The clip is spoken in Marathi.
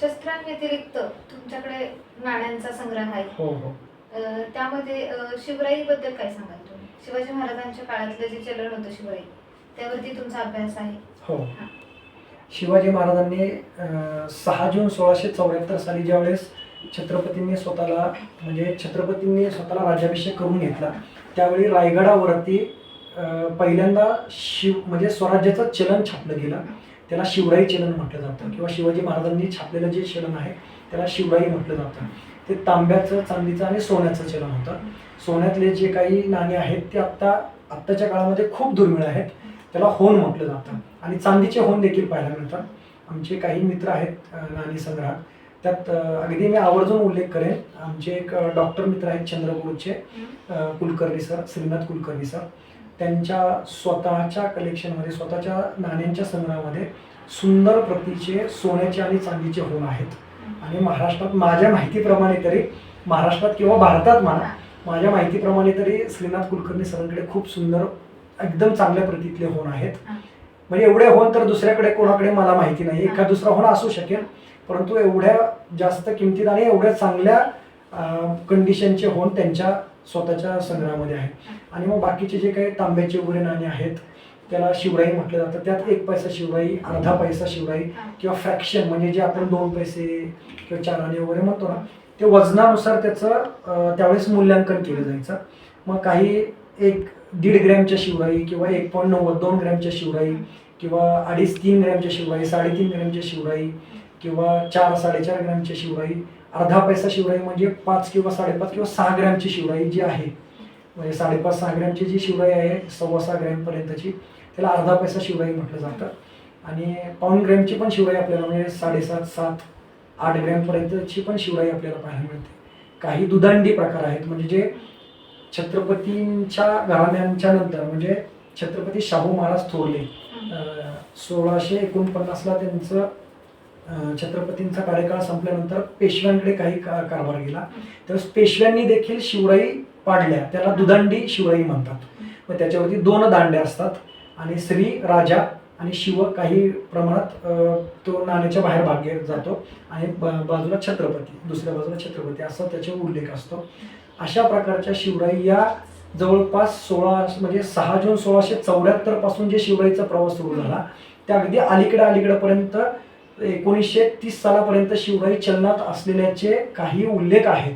शस्त्रांव्यतिरिक्त तुमच्याकडे नाण्यांचा संग्रह आहे. हो हो. अ, त्यामध्ये अ, शिवराईबद्दल काय सांगाल तुम्ही? शिवाजी महाराजांच्या काळातलं जे चलन होतं शिवराई त्यावरती तुमचा अभ्यास आहे. हो. शिवाजी महाराजांनी अं, सहा जून सोळाशे चौऱ्याहत्तर साली ज्यावेळेस छत्रपतींनी स्वतःला म्हणजे छत्रपतींनी स्वतःला राज्याभिषेक करून घेतला त्यावेळी रायगडावरती अं, पहिल्यांदा शिव म्हणजे स्वराज्याचं चलन छापलं गेलं. त्याला शिवराई चलन म्हटलं जातं. किंवा शिवाजी महाराजांनी छापलेलं जे चलन आहे त्याला शिवराई म्हटलं जातं. ते तांब्याचं चांदीचं आणि सोन्याचं चलन होतं. सोन्यातले जे काही नाणी आहेत ते आत्ता आत्ताच्या काळामध्ये खूप दुर्मिळ आहेत. त्याला होन म्हटलं जातं. आणि चांदीचे होन देखील पाहायला मिळतात. आमचे काही मित्र आहेत नाणी संग्रहात. त्यात अगदी मी आवर्जून उल्लेख करेन. आमचे एक डॉक्टर मित्र आहेत चंद्रपूरचे कुलकर्णी सर श्रीनाथ कुलकर्णी सर. त्यांच्या स्वतःच्या कलेक्शनमध्ये स्वतःच्या नाण्यांच्या संग्रहामध्ये सुंदर प्रतीचे सोन्याचे आणि चांदीचे होन आहेत. आणि महाराष्ट्रात माझ्या माहितीप्रमाणे तरी महाराष्ट्रात किंवा भारतात म्हणा माझ्या माहितीप्रमाणे तरी श्रीनाथ कुलकर्णी सरांकडे खूप सुंदर एकदम चांगल्या प्रतीतले होण आहेत. म्हणजे एवढे होण तर दुसऱ्याकडे कोणाकडे मला माहिती नाही. एखाद दुसरा होण असू शकेल परंतु एवढ्या जास्त किमतीत आणि एवढ्या चांगल्या कंडिशनचे होण त्यांच्या स्वतःच्या संग्रहामध्ये आहे. आणि मग बाकीचे जे काही तांब्याचे वगैरे नाणे आहेत त्याला शिवराई म्हटलं जातं. त्यात एक पैसा शिवराई अर्धा पैसा शिवराई किंवा फ्रॅक्शन म्हणजे जे आपण दोन पैसे किंवा चार आणे वगैरे म्हणतो ना ते वजनानुसार त्याचं त्यावेळेस मूल्यांकन केलं जायचं. मग काही एक दीड ग्रॅमच्या शिवराई किंवा एक पॉईंट नव्वद दोन ग्रॅमच्या शिवराई किंवा अडीच तीन ग्रॅमच्या शिवराई साडेतीन ग्रॅमच्या शिवराई किंवा चार साडेचार ग्रॅमच्या शिवराई अर्धा पैसा शिवराई म्हणजे पाच किंवा साडेपाच किंवा सहा ग्रॅमची शिवराई जी आहे. म्हणजे साडेपाच सहा ग्रॅमची जी शिवराई आहे सव्वा सहा ग्रॅमपर्यंतची त्याला अर्धा पैसा शिवराई म्हटलं जातं. आणि पाऊण ग्रॅमची पण शिवराई आपल्याला म्हणजे साडेसात सात आठ ग्रॅमपर्यंतची पण शिवराई आपल्याला पाहायला मिळते. काही दुधांडी प्रकार आहेत म्हणजे जे छत्रपतींच्या घराण्यांच्या नंतर म्हणजे छत्रपती शाहू महाराज थोरले सोळाशे एकोणपन्नासला त्यांचं छत्रपतींचा कार्यकाळ संपल्यानंतर पेशव्यांकडे काही का कारभार गेला. त्यावेळेस पेशव्यांनी देखील शिवराई पाडल्या. त्याला दुदांडी शिवराई म्हणतात. मग त्याच्यावरती दोन दांड्या असतात. आणि श्री राजा आणि शिव काही प्रमाणात तो नाण्याच्या बाहेर भाग्य जातो. आणि ब- बाजूला छत्रपती दुसऱ्या बाजूला छत्रपती असा त्याच्यावर उल्लेख असतो. अशा प्रकारच्या शिवराई या जवळपास सोळा म्हणजे सहा जून सोळाशे चौऱ्याहत्तरपासून जे शिवराईचा प्रवास सुरू झाला त्या अगदी अलीकडे अलीकडेपर्यंत एकोणीसशे तीस सालापर्यंत शिवराई चलनात असलेल्याचे काही उल्लेख आहेत.